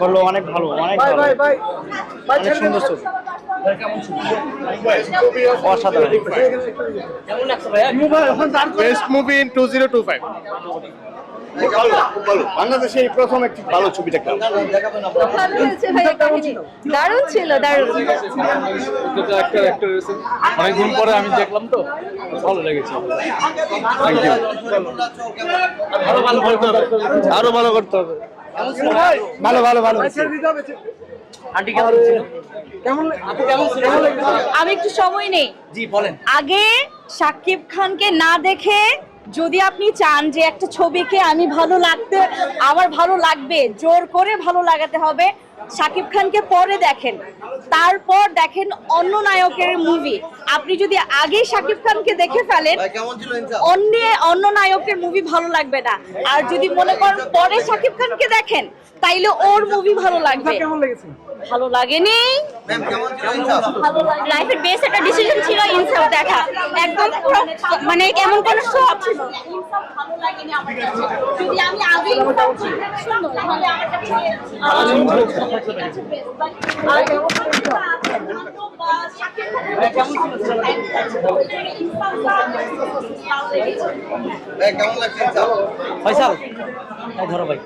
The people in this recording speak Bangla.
বলল অনেক ভালো অনেক ভালো। অনেক সুন্দর ছবি অসাধারণ। Best movie in two zero two five বাংলাদেশে এই প্রথম একটি ভালো ছবি দেখলাম। ভালো হয়েছে দারুণ ছিল দারুণ। অনেকদিন পরে আমি দেখলাম তো ভালো লেগেছে। আরও ভালো করতে হবে। ভালো ভালো ভালো আমি একটু সময় নেই। জি বলেন। আগে সাকিব খানকে না দেখে যদি আপনি চান যে একটা ছবিকে আমি ভালো লাগতে, আমার ভালো লাগবে, জোর করে ভালো লাগাতে হবে, শাকিব খানকে পরে দেখেন। তারপর দেখেন অন্য নায়কের মুভি আপনি যদি আগে সাকিব খানকে দেখে ফেলেন অন্য অন্য নায়কের মুভি ভালো লাগবে না। আর যদি মনে করেন পরে সাকিব খানকে দেখেন তাইলে ওর মুভি ভালো লাগবে। ভালো লাগেনি? লাইফের বেস্ট একটা ডিসিশন ছিল ইনসাফ দেখা। একদম পুরো মানে এমন কোন সব ছিল ইনসাফ ভালো লাগেনি আমার যদি আমি আগে ইনসাফ শুনো তাহলে আমার কাছে ধরো ভাই।